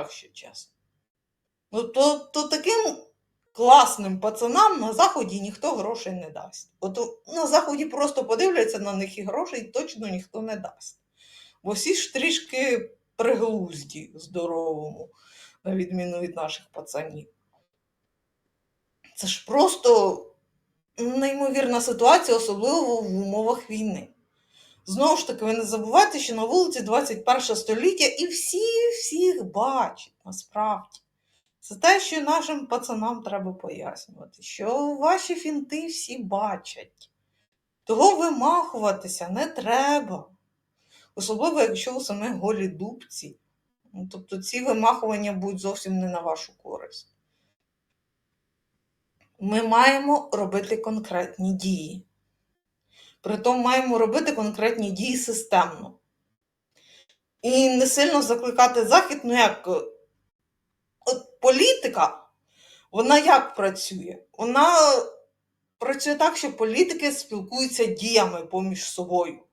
якщо чесно. Ну, то, то таким класним пацанам на Заході ніхто грошей не дасть. От на Заході просто подивляться на них і грошей точно ніхто не дасть. Бо всі ж трішки приглузді здоровому, на відміну від наших пацанів. Це ж просто неймовірна ситуація, особливо в умовах війни. Знову ж таки, ви не забувайте, що на вулиці 21 століття і всі всіх бачать насправді. Це те, що нашим пацанам треба пояснювати, що ваші фінти всі бачать. Того вимахуватися не треба. Особливо, якщо у самих голі дубці. Ну, Тобто ці вимахування будуть зовсім не на вашу користь. Ми маємо робити конкретні дії. Притом маємо робити конкретні дії системно. І не сильно закликати захід, ну як е, от політика, вона як працює? Вона працює так, що політики спілкуються діями поміж собою.